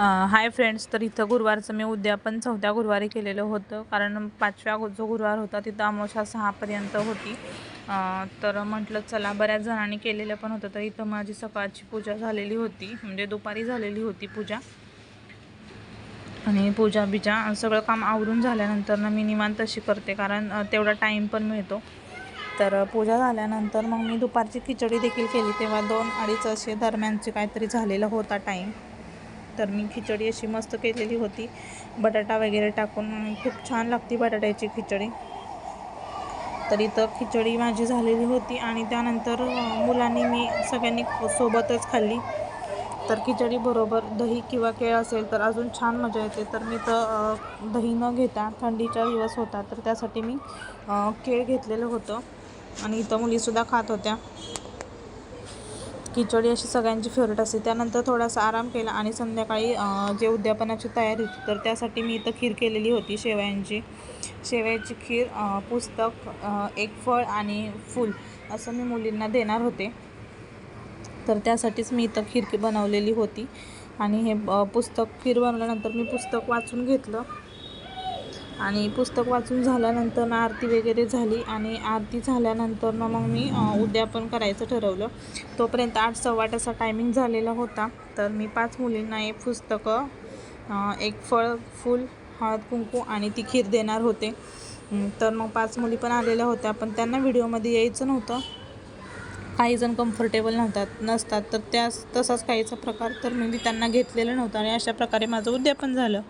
Hi friends तर इथं गुरुवारचं मी उद्यापन चौथ्या गुरुवारी केलेलं होतं. कारण पाचव्या गु- जो गुरुवार होता तिथं अमावस्या सहापर्यंत होती. तर म्हटलं चला बऱ्याच जणांनी केलेलं पण होतं. तर इथं माझी सकाळची पूजा झालेली होती. म्हणजे दुपारी झालेली होती पूजा. आणि पूजा बिजा सगळं काम आवरून झाल्यानंतर ना मी निवांत अशी करते. कारण तेवढा टाईम पण मिळतो. तर पूजा झाल्यानंतर मग मी दुपारची खिचडी देखील केली. तेव्हा दोन अडीच असे दरम्यानचे काहीतरी झालेला होता टाईम तर मी खिचडी अशी मस्त केलेली होती. बटाटा वगैरे टाकून खूप छान लागते बटाट्याची खिचडी. तर इथं खिचडी माझी झालेली होती आणि त्यानंतर मुलांनी मी सगळ्यांनी सोबतच खाल्ली. तर खिचडी बरोबर दही किंवा केळ असेल तर अजून छान मजा येते. तर मी तर दही न घेता थंडीचा दिवस होता तर त्यासाठी मी केळ घेतलेलं होतं. आणि इथं मुलीसुद्धा खात होत्या. खिचडी अशी सगळ्यांची फेवरेट असते. त्यानंतर थोडासा आराम केला आणि संध्याकाळी जे उद्यापनाची तयारी होती तर त्यासाठी मी इथं खीर केलेली होती शेवयांची. शेवयाची खीर पुस्तक एक फळ आणि फूल असं मी मुलींना देणार होते. तर त्यासाठीच मी इथं खीर बनवलेली होती. आणि हे पुस्तक खीर बनवल्यानंतर मी पुस्तक वाचून घेतलं. आणि पुस्तक वाचून झाल्यानंतर ना आरती वगैरे झाली आणि आरती झाल्यानंतर ना मग मी उद्यापन करायचं ठरवलं. तोपर्यंत आठ सव्वाट असा टायमिंग झालेला होता. तर मी पाच मुलींना एक पुस्तकं एक फळ फूल हळद कुंकू आणि ती खीर देणार होते. तर मग पाच मुली पण आलेल्या होत्या. पण त्यांना व्हिडिओमध्ये यायचं नव्हतं. काही जण कम्फर्टेबल नव्हतात नसतात. तर त्या तसाच काहीचा प्रकार तर मी त्यांना घेतलेलं नव्हतं आणि अशा प्रकारे माझं उद्यापन झालं.